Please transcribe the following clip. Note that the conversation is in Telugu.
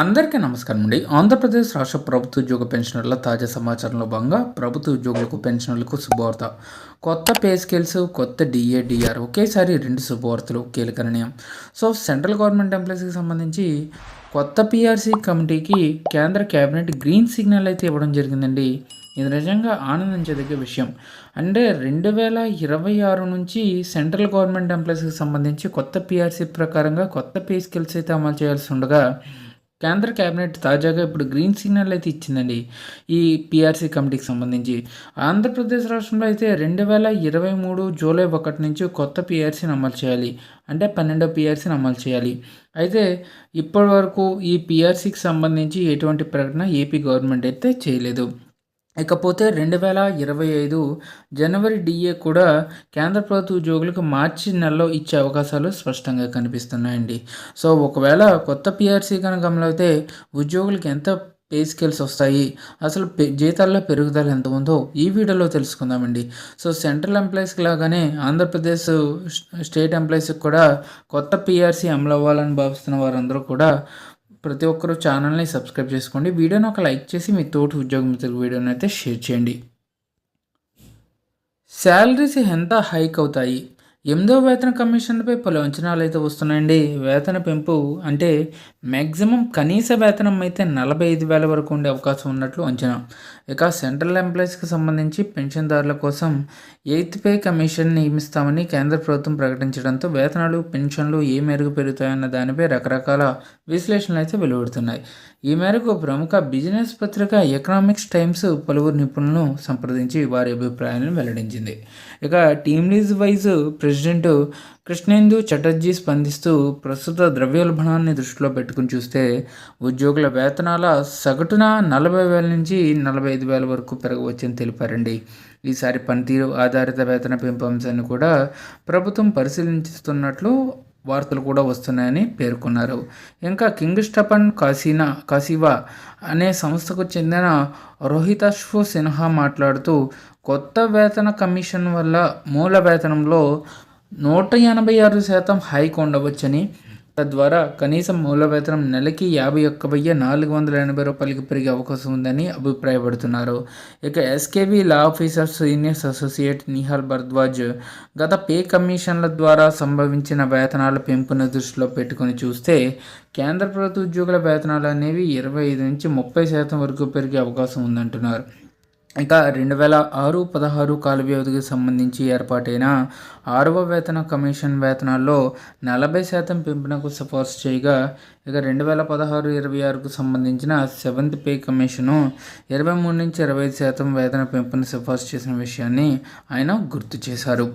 అందరికీ నమస్కారం అండి. ఆంధ్రప్రదేశ్ రాష్ట్ర ప్రభుత్వ ఉద్యోగ పెన్షనర్ల తాజా సమాచారంలో భాగంగా ప్రభుత్వ ఉద్యోగులకు పెన్షనర్లకు శుభవార్త. కొత్త పే స్కేల్స్ కొత్త డిఏ డిఆర్ ఒకేసారి రెండు శుభవార్తలు కీలక నిర్ణయం. సో సెంట్రల్ గవర్నమెంట్ ఎంప్లాయీస్కి సంబంధించి కొత్త పిఆర్సీ కమిటీకి కేంద్ర కేబినెట్ గ్రీన్ సిగ్నల్ అయితే ఇవ్వడం జరిగిందండి. ఇది నిజంగా ఆనందించదగ్గ విషయం. అంటే రెండు వేల ఇరవై ఆరు నుంచి సెంట్రల్ గవర్నమెంట్ ఎంప్లాయీస్కి సంబంధించి కొత్త పిఆర్సీ ప్రకారంగా కొత్త పే స్కిల్స్ అయితే అమలు చేయాల్సి ఉండగా కేంద్ర కేబినెట్ తాజాగా ఇప్పుడు గ్రీన్ సిగ్నల్ అయితే ఇచ్చిందండి ఈ పిఆర్సీ కమిటీకి సంబంధించి. ఆంధ్రప్రదేశ్ రాష్ట్రంలో అయితే రెండు వేల ఇరవై మూడు జూలై ఒకటి నుంచి కొత్త పిఆర్సీని అమలు చేయాలి. అంటే పన్నెండో పిఆర్సీని అమలు చేయాలి. అయితే ఇప్పటి వరకు ఈ పిఆర్సీకి సంబంధించి ఎటువంటి ప్రకటన ఏపీ గవర్నమెంట్ అయితే చేయలేదు. ఇకపోతే రెండు వేల ఇరవై ఐదు జనవరి డిఏ కూడా కేంద్ర ప్రభుత్వ ఉద్యోగులకు మార్చి నెలలో ఇచ్చే అవకాశాలు స్పష్టంగా కనిపిస్తున్నాయండి. సో ఒకవేళ కొత్త పిఆర్సీ కనుక అమలైతే ఉద్యోగులకు ఎంత పే స్కేల్స్ వస్తాయి? అసలు జీతాల్లో పెరుగుదల ఎంత ఉందో ఈ వీడియోలో తెలుసుకుందామండి. సో సెంట్రల్ ఎంప్లాయీస్కి లాగానే ఆంధ్రప్రదేశ్ స్టేట్ ఎంప్లాయీస్కి కూడా కొత్త పిఆర్సీ అమలు అవ్వాలని భావిస్తున్న వారందరూ కూడా ప్రతి ఒక్కరూ ఛానల్ని సబ్స్క్రైబ్ చేసుకోండి. వీడియోని ఒక లైక్ చేసి మీ తోటి ఉద్యోగ మిత్రులకు వీడియోని అయితే షేర్ చేయండి. శాలరీస్ ఎంత హైక్ అవుతాయి? ఎనిమిదో వేతన కమిషన్పై పలు అంచనాలు అయితే వస్తున్నాయండి. వేతన పెంపు అంటే మ్యాక్సిమం కనీస వేతనం అయితే నలభై ఐదు వేల వరకు ఉండే అవకాశం ఉన్నట్లు అంచనా. ఇక సెంట్రల్ ఎంప్లాయీస్కి సంబంధించి పెన్షన్దారుల కోసం ఎయిత్ పే కమిషన్ నియమిస్తామని కేంద్ర ప్రభుత్వం ప్రకటించడంతో వేతనాలు పెన్షన్లు ఏ మేరకు పెరుగుతాయన్న దానిపై రకరకాల విశ్లేషణలు అయితే వెలువడుతున్నాయి. ఈ మేరకు ప్రముఖ బిజినెస్ పత్రిక ఎకనామిక్స్ టైమ్స్ పలువురు నిపుణులను సంప్రదించి వారి అభిప్రాయాలను వెల్లడించింది. ఇక TeamLease vice president Krishnendu Chatterjee స్పందిస్తూ ప్రస్తుత ద్రవ్యోల్బణాన్ని దృష్టిలో పెట్టుకుని చూస్తే ఉద్యోగుల వేతనాల సగటున నలభై వేల నుంచి నలభై ఐదు వేల వరకు పెరగవచ్చని తెలిపారండి. ఈసారి పనితీరు ఆధారిత వేతన పెంపు అంశాన్ని కూడా ప్రభుత్వం పరిశీలించుతున్నట్లు వార్తలు కూడా వస్తున్నాయని పేర్కొన్నారు. ఇంకా కింగ్ స్టపన్ కాసీనా కాసివా అనే సంస్థకు చెందిన రోహితాశ్వ సిన్హా మాట్లాడుతూ కొత్త వేతన కమిషన్ వల్ల మూల వేతనంలో నూట ఎనభై ఆరు శాతం హైక్ ఉండవచ్చని తద్వారా కనీసం మూల వేతనం నెలకి యాభై ఒక్క వెయ్యి నాలుగు వందల ఎనభై రూపాయలకి పెరిగే అవకాశం ఉందని అభిప్రాయపడుతున్నారు. ఇక SKB law officer seniors associate Nihal Bhardwaj గత పే కమిషన్ల ద్వారా సంభవించిన వేతనాల పెంపును దృష్టిలో పెట్టుకుని చూస్తే కేంద్ర ప్రభుత్వ ఉద్యోగుల వేతనాలు అనేవి ఇరవై ఐదు నుంచి ముప్పై శాతం వరకు పెరిగే అవకాశం ఉందంటున్నారు. ఇక రెండు వేల ఆరు పదహారు కాల వ్యవధికి సంబంధించి ఏర్పాటైన ఆరవ వేతన కమిషన్ వేతనాల్లో నలభై శాతం పెంపునకు సిఫార్సు చేయగా ఇక రెండు వేల పదహారు ఇరవై ఆరుకు సంబంధించిన సెవెంత్ పే కమిషను ఇరవై మూడు నుంచి ఇరవై ఐదు శాతం వేతన పెంపును సిఫార్సు చేసిన విషయాన్ని ఆయన గుర్తు చేశారు.